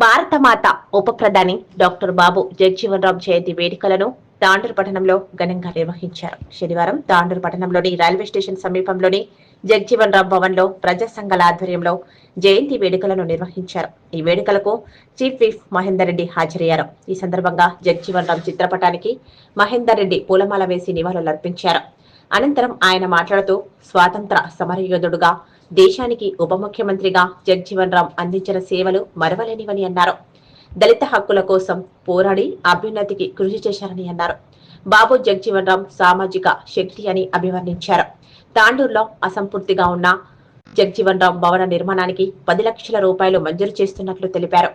భారతమాత ఉప ప్రధాని డాక్టర్ బాబు జగజీవన్ రామ్ జయంతి వేడుకలను తాండూరు పట్టణంలో ఘనంగా నిర్వహించారు. శనివారం తాండూరు పట్టణంలోని రైల్వే స్టేషన్ సమీపంలోని జగ్జీవన్ రామ్ భవన్లో ప్రజా సంఘాల ఆధ్వర్యంలో జయంతి వేడుకలను నిర్వహించారు. ఈ వేడుకలకు చీఫ్ విప్ మహేందర్ రెడ్డి హాజరయ్యారు. ఈ సందర్భంగా జగ్జీవన్ రామ్ చిత్రపటానికి మహేందర్ రెడ్డి పూలమాల వేసి నివాళులర్పించారు. అనంతరం ఆయన మాట్లాడుతూ స్వాతంత్ర సమరయోధుడుగా దేశానికి ఉప ముఖ్యమంత్రిగా జగ్జీవన్ రామ్ అందించిన సేవలు మరవలేనివని అన్నారు. దళిత హక్కుల కోసం పోరాడి అభ్యున్నతికి కృషి చేశారని అన్నారు. బాబు జగ్జీవన్ రామ్ సామాజిక శక్తి అని అభివర్ణించారు. తాండూరులో అసంపూర్తిగా ఉన్న జగ్జీవన్ రామ్ భవన నిర్మాణానికి పది లక్షల రూపాయలు మంజూరు చేస్తున్నట్లు తెలిపారు.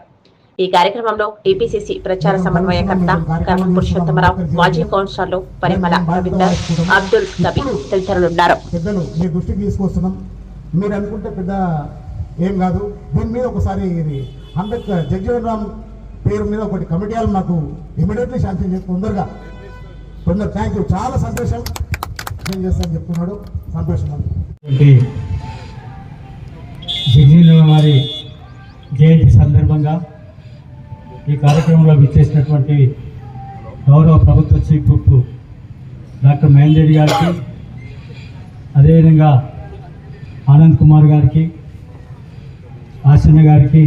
ఈ కార్యక్రమంలో టీపీసీసీ ప్రచార సమన్వయకర్త కర్మ పురుషోత్తమరావు మాజీ కౌన్సిలర్లు పరిమళ రవీందర్ అబ్దుల్ కబీ తదితరులున్నారు. మీరు అనుకుంటే పెద్ద ఏం కాదు. దీని మీద ఒకసారి ఇది అంబేద్కర్ జగ్జీవన్ రామ్ పేరు మీద ఒకటి కమిటీ మాకు ఇమీడియట్లీ శాంక్షన్ చేసి తొందరగా తొందర థ్యాంక్ యూ చాలా సంతోషం. ఏం చేస్తాను చెప్తున్నాడు. సంతోషం జగ్జీవన్ జగజీవన వారి జయంతి సందర్భంగా ఈ కార్యక్రమంలో విచ్చేసినటువంటి గౌరవ ప్రభుత్వ చీఫ్ డాక్టర్ మహేందర్ రెడ్డి గారికి అదేవిధంగా ఆనంద్ కుమార్ గారికి ఆశన్న గారికి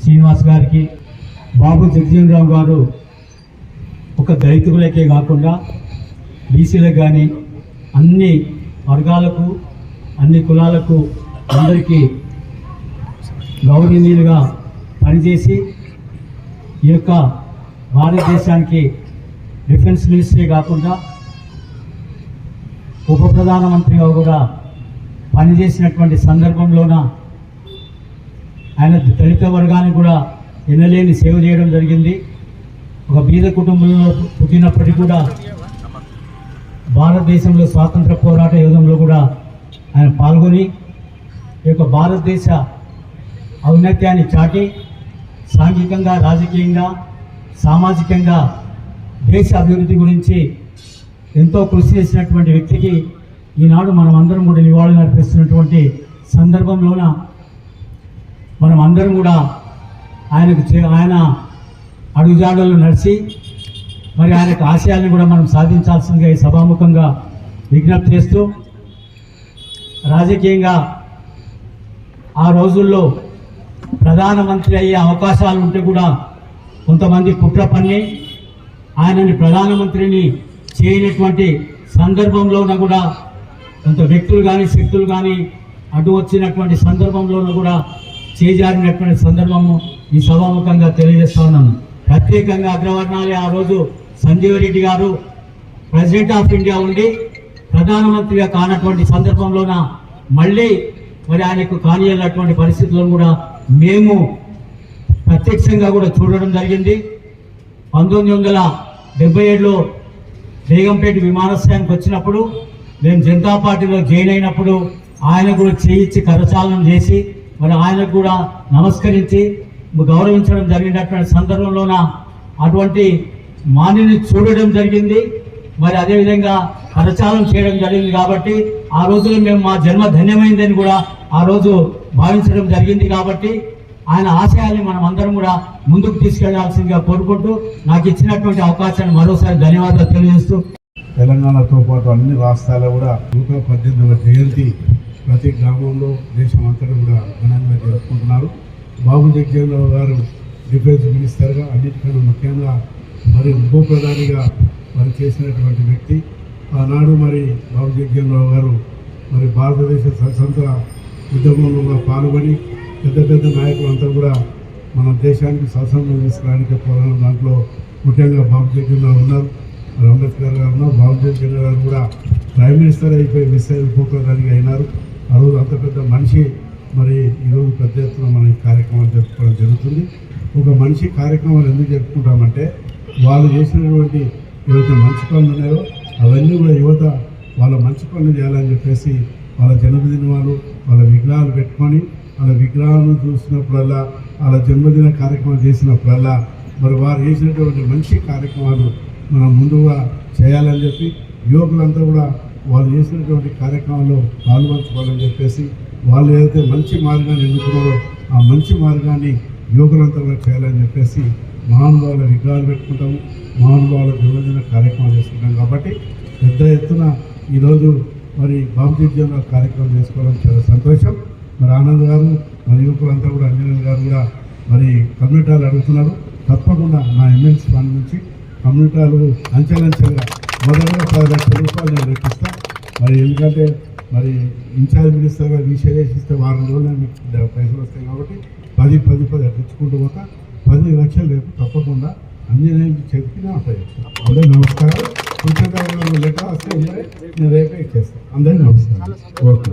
శ్రీనివాస్ గారికి బాబు జగజీవన్ రావు గారు ఒక దళితులకే కాకుండా బీసీలకు కానీ అన్ని వర్గాలకు అన్ని కులాలకు అందరికీ గౌరవనీయులుగా పనిచేసి ఈ యొక్క భారతదేశానికి డిఫెన్స్ మినిస్ట్రీ కాకుండా ఉప ప్రధానమంత్రిగా కూడా పనిచేసినటువంటి సందర్భంలోన ఆయన దళిత వర్గానికి కూడా ఎన్నలేని సేవ చేయడం జరిగింది. ఒక బీద కుటుంబంలో పుట్టినప్పటికీ కూడా భారతదేశంలో స్వాతంత్ర పోరాట యుద్ధంలో కూడా ఆయన పాల్గొని ఈ యొక్క భారతదేశ ఔన్నత్యాన్ని చాటి సాంఘికంగా రాజకీయంగా సామాజికంగా దేశ అభివృద్ధి గురించి ఎంతో కృషి చేసినటువంటి వ్యక్తికి ఈనాడు మనం అందరం కూడా నివాళులు అర్పిస్తున్నటువంటి సందర్భంలోన మనం అందరం కూడా ఆయనకు చే- ఆయన అడుగుజాడలు నడిచి మరి ఆయనకు ఆశయాలను కూడా మనం సాధించాల్సిందిగా ఈ సభాముఖంగా విజ్ఞప్తి చేస్తూ రాజకీయంగా ఆ రోజుల్లో ప్రధానమంత్రి అయ్యే అవకాశాలు ఉంటే కూడా కొంతమంది కుట్ర పన్ని ఆయనని ప్రధానమంత్రిని చేయనటువంటి సందర్భంలోన కూడా కొంత వ్యక్తులు కానీ శక్తులు కానీ అడ్డు వచ్చినటువంటి సందర్భంలోనూ కూడా చేజారినటువంటి సందర్భము ఈ సభాముఖంగా తెలియజేస్తా ఉన్నాను. ప్రత్యేకంగా అగ్రవర్ణాలే ఆ రోజు సంజీవ్ రెడ్డి గారు ప్రెసిడెంట్ ఆఫ్ ఇండియా ఉండి ప్రధానమంత్రిగా కానటువంటి సందర్భంలోన మళ్ళీ మరి ఆయనకు కానియనటువంటి పరిస్థితులను కూడా మేము ప్రత్యక్షంగా కూడా చూడడం జరిగింది. పంతొమ్మిది వందల డెబ్బై ఏడులో బేగంపేట విమానాశ్రయానికి వచ్చినప్పుడు నేను జనతా పార్టీలో జాయిన్ అయినప్పుడు ఆయన కూడా చేయించి కరచాలనం చేసి మరి ఆయనకు కూడా నమస్కరించి గౌరవించడం జరిగినటువంటి సందర్భంలోన అటువంటి మానిని చూడడం జరిగింది. మరి అదేవిధంగా కరచాలనం చేయడం జరిగింది కాబట్టి ఆ రోజులో మేము మా జన్మ ధన్యమైందని కూడా ఆ రోజు భావించడం జరిగింది కాబట్టి ఆయన ఆశయాన్ని మనం అందరం కూడా ముందుకు తీసుకెళ్ళాల్సిందిగా కోరుకుంటూ నాకు ఇచ్చినటువంటి అవకాశాన్ని మరోసారి ధన్యవాదాలు తెలియజేస్తూ తెలంగాణతో పాటు అన్ని రాష్ట్రాల్లో కూడా నూట పద్దెనిమిదవ జయంతి ప్రతి గ్రామంలో దేశం అంతటా కూడా ఘనంగా జరుపుకుంటున్నారు. బాబు జగజీవనరావు గారు డిఫెన్స్ మినిస్టర్గా అన్నిటికన్నా ముఖ్యంగా మరి ఉప ప్రధానిగా మరి చేసినటువంటి వ్యక్తి. ఆనాడు మరి బాబు జగజీవనరావు గారు మరి భారతదేశ స్వతంత్ర ఉద్యమంలో పాల్గొని పెద్ద పెద్ద నాయకులంతా కూడా మన దేశానికి స్వతంత్రం తీసుకురావడానికి పోరాడిన దాంట్లో ముఖ్యంగా బాబు జగజీవనరావు ఉన్నారు. అంబేద్కర్ గారు ఉన్నారు బాబు గారు కూడా ప్రైమ్ మినిస్టర్ అయిపోయి మిస్ అయి అయినారు. ఆ రోజు అంత పెద్ద మనిషి మరి ఈరోజు పెద్ద ఎత్తున మన కార్యక్రమాలు జరుపుకోవడం జరుగుతుంది. ఒక మనిషి కార్యక్రమాలు ఎందుకు జరుపుకుంటామంటే వాళ్ళు చేసినటువంటి ఏవైతే మంచి పనులు ఉన్నాయో అవన్నీ కూడా యువత వాళ్ళ మంచి పనులు చేయాలని చెప్పేసి వాళ్ళ జన్మదినాలు వాళ్ళ విగ్రహాలు పెట్టుకొని వాళ్ళ విగ్రహాలను చూసినప్పుడల్లా వాళ్ళ జన్మదిన కార్యక్రమం చేసినప్పుడల్లా మరి వారు చేసినటువంటి మంచి కార్యక్రమాలు మనం ముందుగా చేయాలని చెప్పి యువకులంతా కూడా వాళ్ళు చేసినటువంటి కార్యక్రమంలో పాల్పంచుకోవాలని చెప్పేసి వాళ్ళు ఏదైతే మంచి మార్గాన్ని ఎన్నుకున్నారో ఆ మంచి మార్గాన్ని యువకులంతా కూడా చేయాలని చెప్పేసి మహానుభావుల విగ్రహాలు పెట్టుకుంటాము. మహానుభావుల జన్మదిన కార్యక్రమాలు చేసుకుంటాం కాబట్టి పెద్ద ఎత్తున ఈరోజు మరి బాబుజీ కార్యక్రమం చేసుకోవడం చాలా సంతోషం. మరి ఆనంద్ గారు మరి యువకులంతా కూడా అంజనేయులు గారు కూడా మరి కమ్యూనిటాలు అడుగుతున్నారు. తప్పకుండా నా ఎమ్మెల్సీ ఫండ్ నుంచి కమ్యూనిటాలు అంచెలంచెలుగా మొదలుగా పది లక్షల రూపాయలు నేను రేపిస్తాను మరి ఎందుకంటే మరి ఇన్ఛార్జ్ మినిస్టర్గా విషయేసిస్తే వారం రోజులు మీకు పైసలు వస్తాయి కాబట్టి పది పది పది ఇచ్చుకుంటూ పోతా. పది లక్షలు రేపు తప్పకుండా అంజనేయ చేతికి నేను అప్లై చేస్తాను అందరికీ నమస్కారం కొంచెం లెటర్ వస్తే నేను రేపే ఇచ్చేస్తాను అందరికీ నమస్కారం ఓకే.